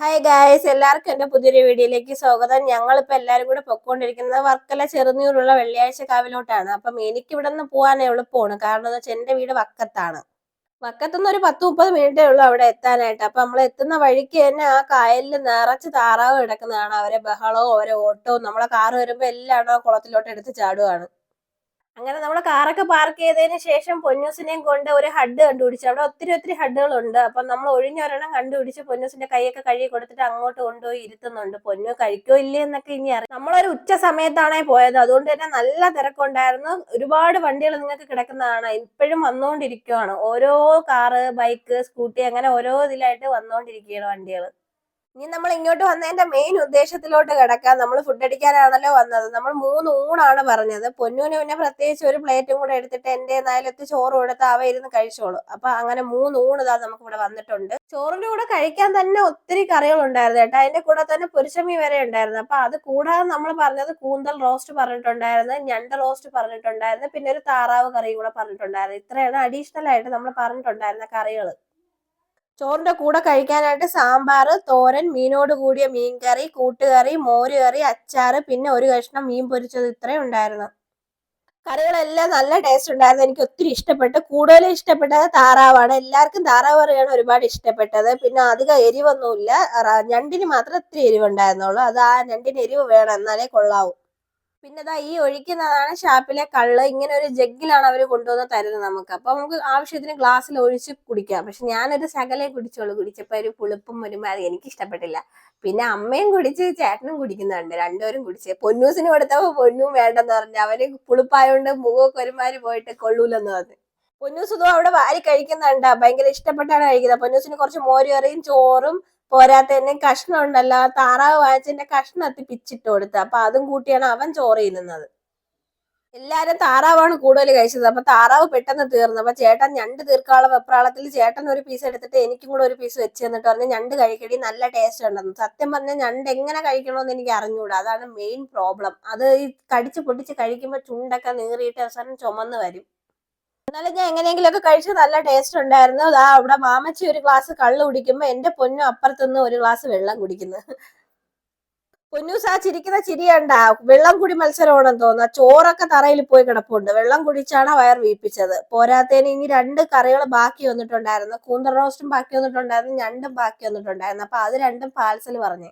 Hi guys എല്ലാവർക്കും എന്റെ പുതിയൊരു വീഡിയോയിലേക്ക് സ്വാഗതം. ഞങ്ങളിപ്പോൾ എല്ലാവരും കൂടെ പൊക്കോണ്ടിരിക്കുന്നത് വർക്കല ചെറുനീറുള്ള വെള്ളിയാഴ്ച കാവിലോട്ടാണ്. അപ്പം എനിക്ക് ഇവിടെ നിന്ന് പോകാൻ എളുപ്പമാണ്. കാരണം എന്ന് വെച്ചാൽ എന്റെ വീട് വക്കത്താണ്. വക്കത്തുനിന്ന് ഒരു പത്ത് മുപ്പത് മിനിറ്റേ ഉള്ളൂ അവിടെ എത്താനായിട്ട്. അപ്പം നമ്മൾ എത്തുന്ന വഴിക്ക് തന്നെ ആ കായലിൽ നിറച്ച് താറാവ് കിടക്കുന്നതാണ്. അവരെ ബഹളവും അവരെ ഓട്ടവും നമ്മളെ കാറ് വരുമ്പോൾ എല്ലാം ആ കുളത്തിലോട്ട് എടുത്ത് ചാടുവാണ്. അങ്ങനെ നമ്മൾ കാറൊക്കെ പാർക്ക് ചെയ്തതിന് ശേഷം പൊന്നൂസിനെയും കൊണ്ട് ഒരു ഹഡ് കണ്ടുപിടിച്ചു. അവിടെ ഒത്തിരി ഒത്തിരി ഹഡുകളുണ്ട് അപ്പം നമ്മൾ ഒഴിഞ്ഞൊരെണ്ണം കണ്ടുപിടിച്ച് പൊന്നൂസിന്റെ കൈയൊക്കെ കഴുകി കൊടുത്തിട്ട് അങ്ങോട്ട് കൊണ്ടുപോയി ഇരുത്തുന്നുണ്ട്. പൊന്നു കഴിക്കോ ഇല്ലേ എന്നൊക്കെ ഇനി അറിയാം. നമ്മളൊരു ഉച്ച സമയത്താണേ പോയത്. അതുകൊണ്ട് തന്നെ നല്ല തിരക്കുണ്ടായിരുന്നു. ഒരുപാട് വണ്ടികൾ നിങ്ങൾക്ക് കിടക്കുന്നതാണ്. ഇപ്പോഴും വന്നുകൊണ്ടിരിക്കുവാണ് ഓരോ കാറ് ബൈക്ക് സ്കൂട്ടി അങ്ങനെ ഓരോ ഇതിലായിട്ട് വന്നുകൊണ്ടിരിക്കുകയാണ് വണ്ടികൾ ഇനി നമ്മൾ ഇങ്ങോട്ട് വന്നതിന്റെ മെയിൻ ഉദ്ദേശത്തിലോട്ട് കിടക്കാം. നമ്മൾ ഫുഡ് അടിക്കാനാണല്ലോ വന്നത്. നമ്മൾ മൂന്ന് ഊണാണ് പറഞ്ഞത്. പൊന്നൂന് പിന്നെ പ്രത്യേകിച്ച് ഒരു പ്ലേറ്റും കൂടെ എടുത്തിട്ട് എന്റെ നായലത്ത് ചോറ് കൊടുത്ത് അവ ഇരുന്ന് കഴിച്ചോളൂ. അപ്പൊ അങ്ങനെ മൂന്ന് ഊണ് ഇതാ നമുക്ക് ഇവിടെ വന്നിട്ടുണ്ട്. ചോറിന്റെ കൂടെ കഴിക്കാൻ തന്നെ ഒത്തിരി കറികൾ ഉണ്ടായിരുന്നു കേട്ടോ. അതിന്റെ കൂടെ തന്നെ പുരുഷമീ വരെ ഉണ്ടായിരുന്നു. അപ്പൊ അത് കൂടാതെ നമ്മൾ പറഞ്ഞത് കൂന്തൽ റോസ്റ്റ് പറഞ്ഞിട്ടുണ്ടായിരുന്നു ഞണ്ട് റോസ്റ്റ് പറഞ്ഞിട്ടുണ്ടായിരുന്നു പിന്നെ ഒരു താറാവ് കറിയും കൂടെ പറഞ്ഞിട്ടുണ്ടായിരുന്നു. ഇത്രയാണ് അഡീഷണൽ ആയിട്ട് നമ്മൾ പറഞ്ഞിട്ടുണ്ടായിരുന്ന കറികൾ ചോറിന്റെ കൂടെ കഴിക്കാനായിട്ട് സാമ്പാർ തോരൻ മീനോട് കൂടിയ മീൻകറി കൂട്ടുകറി മോരുകറി അച്ചാറ് പിന്നെ ഒരു കഷ്ണം മീൻ പൊരിച്ചത് ഇത്രയും ഉണ്ടായിരുന്നു. കറികളെല്ലാം നല്ല ടേസ്റ്റ് ഉണ്ടായിരുന്നു. എനിക്ക് ഒത്തിരി ഇഷ്ടപ്പെട്ടു. കൂടുതൽ ഇഷ്ടപ്പെട്ടത് താറാവാണ്. എല്ലാവർക്കും താറാവ് കറിയാണ് ഒരുപാട് ഇഷ്ടപ്പെട്ടത്. പിന്നെ അധികം എരിവൊന്നുമില്ല. ഞണ്ടിന് മാത്രം ഇത്തിരി എരിവുണ്ടായിരുന്നുള്ളൂ. അത് ആ ഞണ്ടിന് എരിവ് വേണം. എന്നാലേ കൊള്ളാവൂ. പിന്നെ ദാ ഈ ഒഴിക്കുന്നതാണ് ഷാപ്പിലെ കള്ള്. ഇങ്ങനെ ഒരു ജഗ്ഗിലാണ് അവർ കൊണ്ടുവന്ന് തരുന്നത് നമുക്ക്. അപ്പൊ നമുക്ക് ആവശ്യത്തിന് ഗ്ലാസ്സിൽ ഒഴിച്ച് കുടിക്കാം. പക്ഷെ ഞാനൊരു ശകലേ കുടിച്ചോളൂ. കുടിച്ചപ്പോ ഒരു പുളിപ്പും ഒരുമാതിരി എനിക്ക് ഇഷ്ടപ്പെട്ടില്ല. പിന്നെ അമ്മയും കുടിച്ച് ചേട്ടനും കുടിക്കുന്നുണ്ട്. രണ്ടുപേരും കുടിച്ച്. പൊന്നൂസിന് കൊടുത്തപ്പോ പൊന്നും വേണ്ടെന്ന് പറഞ്ഞു അവന് പുളിപ്പായോണ്ട് മുഖമൊക്കെ ഒരുമാതിരി പോയിട്ട് കൊള്ളൂലെന്ന് പറഞ്ഞു. പൊന്നൂസ് ഇതും അവിടെ വാരി കഴിക്കുന്നുണ്ട്. ഭയങ്കര ഇഷ്ടപ്പെട്ടാണ് കഴിക്കുന്നത്. പൊന്നൂസിന് കുറച്ച് മോരും ചോറും പോരാത്തന്നെ കഷ്ണം ഉണ്ടല്ലോ താറാവ് വായിച്ചതിന്റെ കഷ്ണം എത്തി പിച്ചിട്ട് കൊടുത്ത്. അപ്പൊ അതും കൂട്ടിയാണ് അവൻ ചോറ് തിന്നുന്നത്. എല്ലാരും താറാവാണ് കൂടുതൽ കഴിച്ചത്. അപ്പൊ താറാവ് പെട്ടെന്ന് തീർന്നു. അപ്പൊ ചേട്ടൻ ഞണ്ട് തീർക്കാനുള്ള വെപ്രാളത്തിൽ ചേട്ടൻ ഒരു പീസ് എടുത്തിട്ട് എനിക്കും കൂടെ ഒരു പീസ് വെച്ച് തന്നിട്ട് പറഞ്ഞു ഞണ്ട് കഴിക്കടി നല്ല ടേസ്റ്റ് ഉണ്ടെന്ന്. സത്യം പറഞ്ഞാൽ ഞണ്ട് എങ്ങനെ കഴിക്കണമെന്ന് എനിക്ക് അറിഞ്ഞുകൂടാ അതാണ് മെയിൻ പ്രോബ്ലം അത് ഈ കടിച്ച് പൊട്ടിച്ച് കഴിക്കുമ്പോൾ ചുണ്ടൊക്കെ നീറിയിട്ട് അവസാനം ചുമന്ന് വരും. എന്നാലും ഞാൻ എങ്ങനെയെങ്കിലും ഒക്കെ കഴിച്ച് നല്ല ടേസ്റ്റ് ഉണ്ടായിരുന്നു. ദാ അവിടെ മാമച്ചി ഒരു ഗ്ലാസ് കള്ള് കുടിക്കുമ്പോ എന്റെ പൊന്നു അപ്പുറത്തുനിന്ന് ഒരു ഗ്ലാസ് വെള്ളം കുടിക്കുന്നു. പൊന്നൂസ് ആ ചിരിക്കുന്ന ചിരി കണ്ട. വെള്ളം കുടി മത്സരമാണെന്ന് തോന്നുന്നു. ആ ചോറൊക്കെ തറയിൽ പോയി കിടപ്പുണ്ട്. വെള്ളം കുടിച്ചാണ് വയർ വീപ്പിച്ചത്. പോരാത്തതിന് ഇനി രണ്ട് കറികൾ ബാക്കി വന്നിട്ടുണ്ടായിരുന്നു. കൂന്തൽ റോസ്റ്റും ബാക്കി വന്നിട്ടുണ്ടായിരുന്നു. ഞണ്ടും ബാക്കി വന്നിട്ടുണ്ടായിരുന്നു. അപ്പൊ അത് രണ്ടും പാൽസൽ പറഞ്ഞു.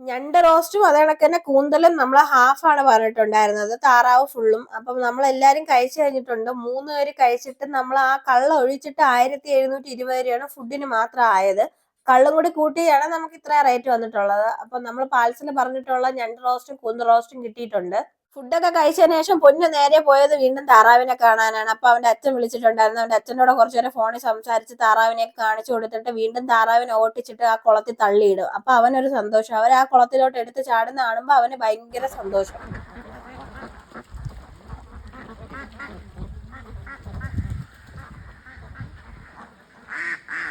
ഞണ്ട് റോസ്റ്റും അതേ കണക്ക് തന്നെ കൂന്തലും നമ്മൾ ഹാഫാണ് പറഞ്ഞിട്ടുണ്ടായിരുന്നത്. താറാവ് ഫുള്ളും അപ്പം നമ്മൾ എല്ലാവരും കഴിച്ചു കഴിഞ്ഞിട്ടുണ്ട്. മൂന്ന് പേര് കഴിച്ചിട്ട് നമ്മൾ ആ കള്ള ഒഴിച്ചിട്ട് ആയിരത്തി എഴുന്നൂറ്റി ഇരുപത് രൂപയാണ് ഫുഡിന് മാത്രം ആയത്. കള്ളും കൂടി കൂട്ടിയാണ് നമുക്ക് ഇത്ര റേറ്റ് വന്നിട്ടുള്ളത്. അപ്പം നമ്മൾ പാൽസിൽ പറഞ്ഞിട്ടുള്ള ഞണ്ട് റോസ്റ്റും കൂന്തൽ റോസ്റ്റും കിട്ടിയിട്ടുണ്ട്. ഫുഡൊക്കെ കഴിച്ചതിന് ശേഷം പൊന്നു നേരെ പോയത് വീണ്ടും താറാവിനെ കാണാനാണ്. അപ്പൊ അവന്റെ അച്ഛൻ വിളിച്ചിട്ടുണ്ടായിരുന്നു. അവന്റെ അച്ഛനോട് കുറച്ചു നേരം ഫോണിൽ സംസാരിച്ച് താറാവിനെ കാണിച്ചു കൊടുത്തിട്ട് വീണ്ടും താറാവിനെ ഓട്ടിച്ചിട്ട് ആ കുളത്തിൽ തള്ളിയിടും. അപ്പൊ അവനൊരു സന്തോഷം. അവർ ആ കുളത്തിലോട്ട് എടുത്ത് ചാടുന്ന കാണുമ്പോ അവന് ഭയങ്കര സന്തോഷം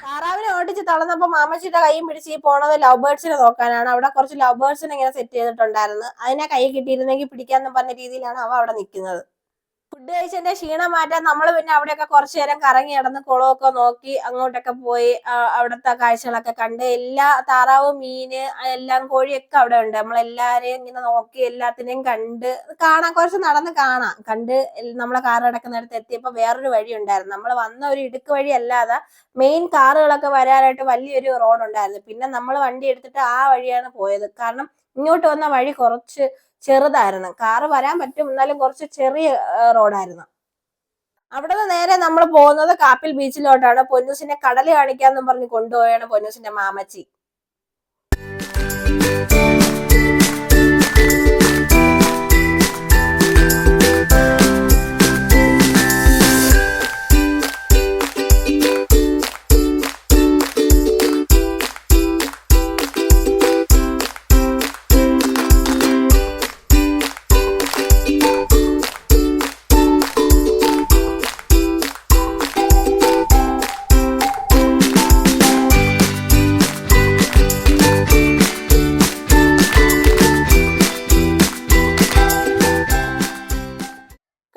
താറാവിനെ ഓടിച്ച് തളർന്നപ്പോ മാമച്ചിയുടെ കൈയും പിടിച്ച് ഈ പോണത് ലവ് ബേർഡ്സിനെ നോക്കാനാണ്. അവിടെ കുറച്ച് ലവ് ബേർഡ്സിനെ ഇങ്ങനെ സെറ്റ് ചെയ്തിട്ടുണ്ടായിരുന്നു. അതിനെ കൈ കിട്ടിയിരുന്നെങ്കിൽ പിടിക്കാന്ന് പറഞ്ഞ രീതിയിലാണ് അവ അവിടെ നിൽക്കുന്നത് ഫുഡ് കഴിച്ചതിന്റെ ക്ഷീണം മാറ്റാൻ നമ്മൾ പിന്നെ അവിടെയൊക്കെ കുറച്ചു നേരം കറങ്ങി നടന്ന് കുളമൊക്കെ നോക്കി അങ്ങോട്ടൊക്കെ പോയി അവിടുത്തെ കാഴ്ചകളൊക്കെ കണ്ട് എല്ലാ താറാവ് മീന് എല്ലാം കോഴിയൊക്കെ അവിടെ ഉണ്ട്. നമ്മളെല്ലാരെയും ഇങ്ങനെ നോക്കി എല്ലാത്തിനെയും കണ്ട് കാണാൻ കുറച്ച് നടന്ന് കാണാം. കണ്ട് നമ്മളെ കാർ കിടക്കുന്നിടത്ത് എത്തിയപ്പോ വേറൊരു വഴി ഉണ്ടായിരുന്നു. നമ്മൾ വന്ന ഒരു ഇടുക്ക് വഴി അല്ലാതെ മെയിൻ കാറുകളൊക്കെ വരാനായിട്ട് വലിയൊരു റോഡ് ഉണ്ടായിരുന്നു. പിന്നെ നമ്മൾ വണ്ടി എടുത്തിട്ട് ആ വഴിയാണ് പോയത്. കാരണം ഇങ്ങോട്ട് വന്ന വഴി കുറച്ച് ചെറുതായിരുന്നു. കാറ് വരാൻ പറ്റും. എന്നാലും കുറച്ച് ചെറിയ റോഡായിരുന്നു. അവിടെ നിന്ന് നേരെ നമ്മൾ പോകുന്നത് കാപ്പിൽ ബീച്ചിലോട്ടാണ് പൊന്നൂസിനെ കടൽ കാണിക്കാന്നും പറഞ്ഞ് കൊണ്ടുപോയാണ് പൊന്നൂസിന്റെ മാമച്ചി.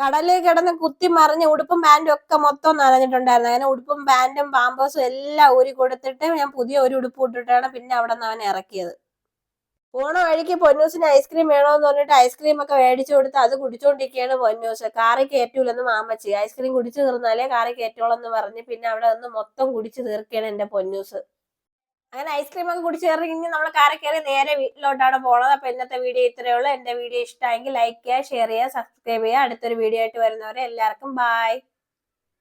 കടലിൽ കിടന്ന് കുത്തി മറിഞ്ഞ് ഉടുപ്പും പാന്റും ഒക്കെ മൊത്തം നനഞ്ഞിട്ടുണ്ടായിരുന്നു. അങ്ങനെ ഉടുപ്പും പാന്റും പാമ്പേഴ്സും എല്ലാം ഊരി കൊടുത്തിട്ട് ഞാൻ പുതിയ ഒരു ഉടുപ്പ് ഇട്ടിട്ടാണ് പിന്നെ അവിടെ നിന്ന് അവൻ ഇറക്കിയത്. പോണ വഴിക്ക് പൊന്നൂസിന് ഐസ്ക്രീം വേണോന്ന് പറഞ്ഞിട്ട് ഐസ്ക്രീം ഒക്കെ മേടിച്ചു കൊടുത്ത് അത് കുടിച്ചോണ്ടിരിക്കുകയാണ് പൊന്നൂസ്. കാറി കയറ്റൂലെന്ന് മാമച്ചി. ഐസ്ക്രീം കുടിച്ചു തീർന്നാലേ കാറി കയറ്റുള്ളൂ പറഞ്ഞ് പിന്നെ അവിടെ നിന്ന് മൊത്തം കുടിച്ചു തീർക്കുകയാണ് എന്റെ പൊന്നൂസ്. അങ്ങനെ ഐസ്ക്രീം ഒക്കെ കുടിച്ച് ഇറങ്ങി നമ്മൾ കാറി കയറി നേരെ വീട്ടിലോട്ടാണ് പോണത്. അപ്പൊ ഇന്നത്തെ വീഡിയോ ഇത്രയേ ഉള്ളൂ. എന്റെ വീഡിയോ ഇഷ്ടമായെങ്കിൽ ലൈക്ക് ചെയ്യുക ഷെയർ ചെയ്യുക സബ്സ്ക്രൈബ് ചെയ്യുക. അടുത്തൊരു വീഡിയോ ആയിട്ട് വരുന്നവരെ എല്ലാവർക്കും ബൈ